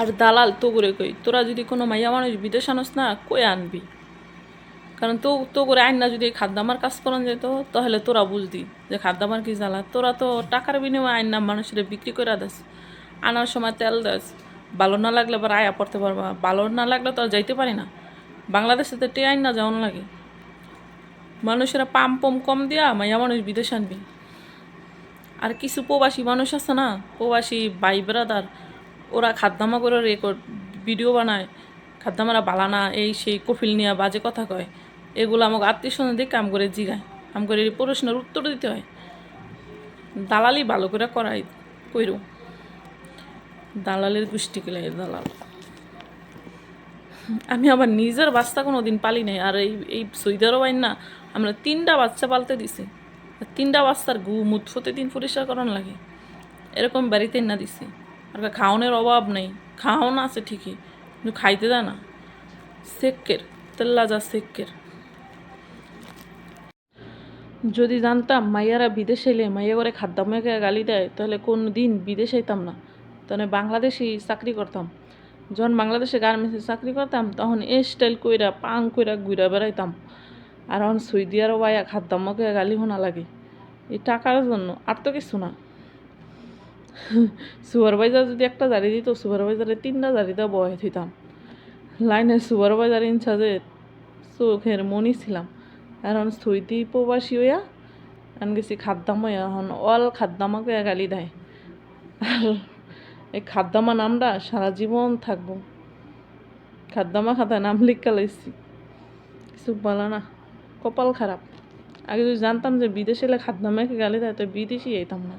আর দালাল তো করে কই? তোরা যদি কোনো মাইয়া মানুষ বিদেশ আনস না, কই আনবি? কারণ তো তো করে আইন না যদি খাদ্যামার কাজ করান যেত, তাহলে তোরা বুঝতি যে খাদ্যামার কি জ্বালা। তোরা তো টাকার বিনিময়ে আইন না মানুষের বিক্রি করে দাস, আনার সময় তেল দাস। ভালো না লাগলে আবার আয়া পড়তে পারবা। ভালো না লাগলে তো আর যাইতে পারি না। বাংলাদেশে তো টে আইন না যেমন লাগে। মানুষেরা পাম পম কম দিয়া মাইয়া মানুষ বিদেশ আনবি। আর কিছু প্রবাসী মানুষ আছে না, প্রবাসী ভাই ব্রাদার ওরা খাদ্দামা করে রেকর্ড ভিডিও বানায়, খাদ্দামারা বালানা, এই সেই কফিল নিয়ে বাজে কথা কয়। এগুলো আমাকে আত্মীয় স্বজন দিয়ে কাম করে জিগায়। কাম করে প্রশ্নের উত্তর দিতে হয়। দালালি ভালো করে করাই, কইরো। দালালের গোষ্ঠী কেলে দালাল? আমি আমার নিজের বাচ্চা কোনো দিন পালি নাই। আর এই এই সৈদারও বাইন না, আমরা তিনটা বাচ্চা পালতে দিছি। তিনটা বাচ্চার গু মুত দিন পরিষ্কার করানো লাগে। এরকম বাড়িতে না দিছি। আর খাওয়ানোর অভাব নেই। খাওয়ান আছে ঠিকই, কিন্তু খাইতে দেয় না। সেক্কের তেল্লা যা সেক্কের যদি জানতাম মাইয়ারা বিদেশে এলে মাইয়া করে খাদ্যামাকে গালি দেয়, তাহলে কোন দিন বিদেশে যেতাম না। তাহলে বাংলাদেশেই চাকরি করতাম। যখন বাংলাদেশে গার্মেন্টসে চাকরি করতাম, তখন এ স্টাইল কইরা, পাং কইরা ঘুরা বেড়াইতাম। আর এখন সৌদি আরব আয়া খাদ্যামাকে গালি হোনা লাগে। এই টাকার জন্য আর তো কিছু না। সুপারভাইজার যদি একটা জারি দিত সুপারভাইজারে তিনটা জারি দেওয়া বয়ে থইতাম লাইনে সুপারভাইজার ইনচার্জে চোখের মনি ছিলাম। এখন সৈতি প্রবাসী হইয়া, এখন গেছি খাদ্দাম হইয়া, এখন অল খাদ্দামাকে গালি দেয়। আর এই খাদ্দামা নামটা সারা জীবন থাকব। খাদ্দামা খাতায় নাম লিখা লাইছি। কিছু বলা না, কপাল খারাপ। আগে যদি জানতাম যে বিদেশে এলে খাদ্দামাকে গালি দেয়, তো বিদেশি যেতাম না।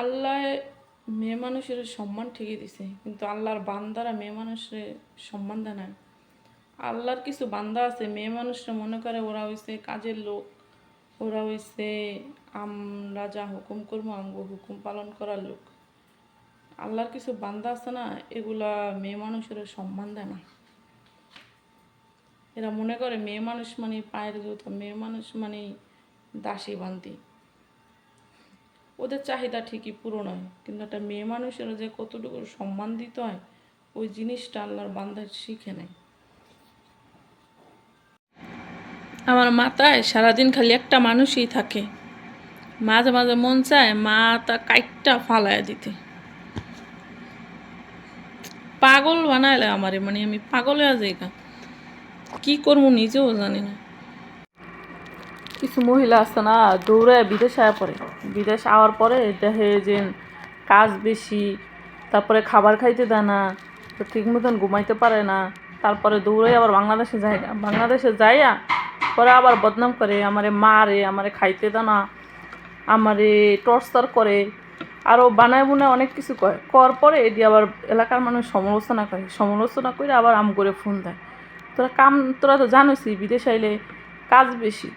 আল্লাহ মেয়ে মানুষের সম্মান ঠিকই দিছে, কিন্তু আল্লাহর বান্দারা মেয়ে মানুষের সম্মান দেয় না। আল্লাহর কিছু বান্দা আছে, মেয়ে মানুষরা মনে করে ওরা হইছে কাজের লোক, ওরা হইছে আমরা যা হুকুম করব আমগো হুকুম পালন করার লোক। আল্লাহর কিছু বান্দা আছে না, এগুলা মেয়ে মানুষের সম্মান দেয় না। এরা মনে করে মেয়ে মানুষ মানে পায়ের জুতো, মেয়ে মানুষ মানে দাসী বান্দি ওদের চাহিদা ঠিকই পূরণ হয়। কিন্তু একটা মেয়ে মানুষের যে কতটুকু সম্মান দিতে হয়, ওই জিনিসটা আল্লাহর বান্দার শিখে নেয়। আমার মাথায় সারাদিন খালি একটা মানুষই থাকে। মাঝে মাঝে মন চায় মা তা কাইটটা ফালায় দিতে। পাগল বানাইলে আমারে মানে আমি পাগল হয়ে যাই কি করব নিজেও জানি না। কিছু মহিলা আছে না দৌড়ে বিদেশ আয়া পরে বিদেশ আওয়ার পরে দেখে যে কাজ বেশি, তারপরে খাবার খাইতে দেয় না ঠিক মতন ঘুমাইতে পারে না, তারপরে দৌড়ে আবার বাংলাদেশে যায় বাংলাদেশে যাইয়া পরে আবার বদনাম করে, আমারে মারে, আমারে খাইতে দেয় না, আমারে টর্চার করে আরও বানায় বুনায় অনেক কিছু করে কর পরে এটি আবার এলাকার মানুষ সমালোচনা করে সমালোচনা করে আবার আম করে ফোন দেয়। তোরা কাম, তোরা তো জানোসই, বিদেশ আইলে কাজ বেশি।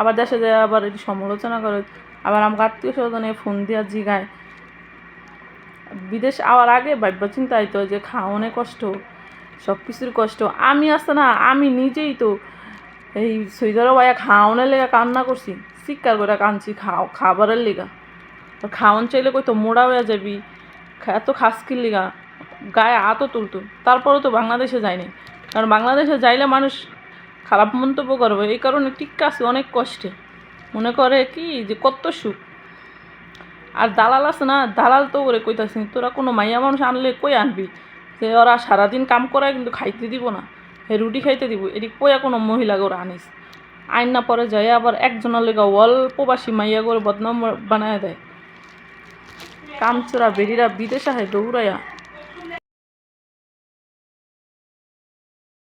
আবার দেশে যায় আবার এটি সমালোচনা করে, আবার আমাকে আত্মীয় স্বজনে ফোন দিয়া জিগায়। বিদেশ আওয়ার আগে ভাববা চিন্তা হইতো যে খাওয়ানে কষ্ট সব কিছুর কষ্ট। আমি আসতে না, আমি নিজেই তো এই সৈদারও ভাইয়া খাওয়ানোর লেগা কান্না করছি, চিৎকার করে কানছি খাও, খাবারের লেগা। তো খাওয়ান চাইলে কই তো মোড়া হয়ে যাবি এত খাসকির লেগা, গায়ে আতো তুলতো। তারপরেও তো বাংলাদেশে যায়নি। কারণ বাংলাদেশে যাইলে মানুষ খারাপ মন্তব্য করবে। এই কারণে টিক্কা আছে, অনেক কষ্টে। মনে করে কি যে কত সুখ। আর দালাল আছে না, দালাল তো ওরে কইতাছি, তোরা কোনো মাইয়া মানুষ আনলে কই আনবি? যে ওরা সারাদিন কাম করায় কিন্তু খাইতে দিব না। হে রুটি খাইতে দিব এদিক কইয়া কোনো মহিলা করে আনিস। আইন না পরে যায় আবার একজনের লেগে অল্প বাসি মাইয়া করে বদনাম বানায় দেয়। কামচোরা বেরিরা বিদেশে হয় দৌড়াইয়া